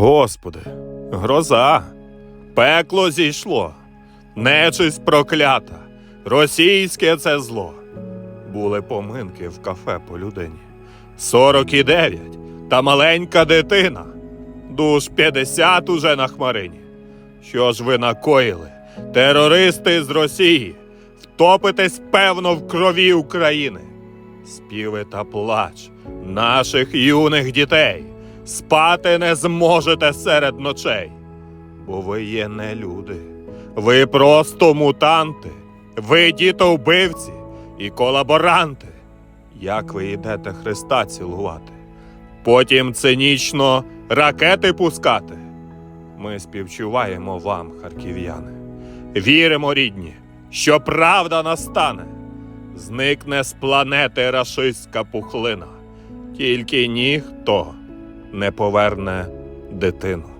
Господи, гроза, пекло зійшло, нечисть проклята, російське це зло. Були поминки в кафе по людині. Сорок і дев'ять та маленька дитина. Душ п'ятдесят уже на хмарині. Що ж ви накоїли, терористи з Росії, втопитесь певно в крові України. Співи та плач наших юних дітей, спати не зможете серед ночей, бо ви є не люди, ви просто мутанти, ви дітовбивці і колаборанти. Як ви йдете Христа цілувати, потім цинічно ракети пускати. Ми співчуваємо вам, харків'яни. Віримо, рідні, що правда настане. Зникне з планети рашистська пухлина, тільки ніхто не поверне дитину.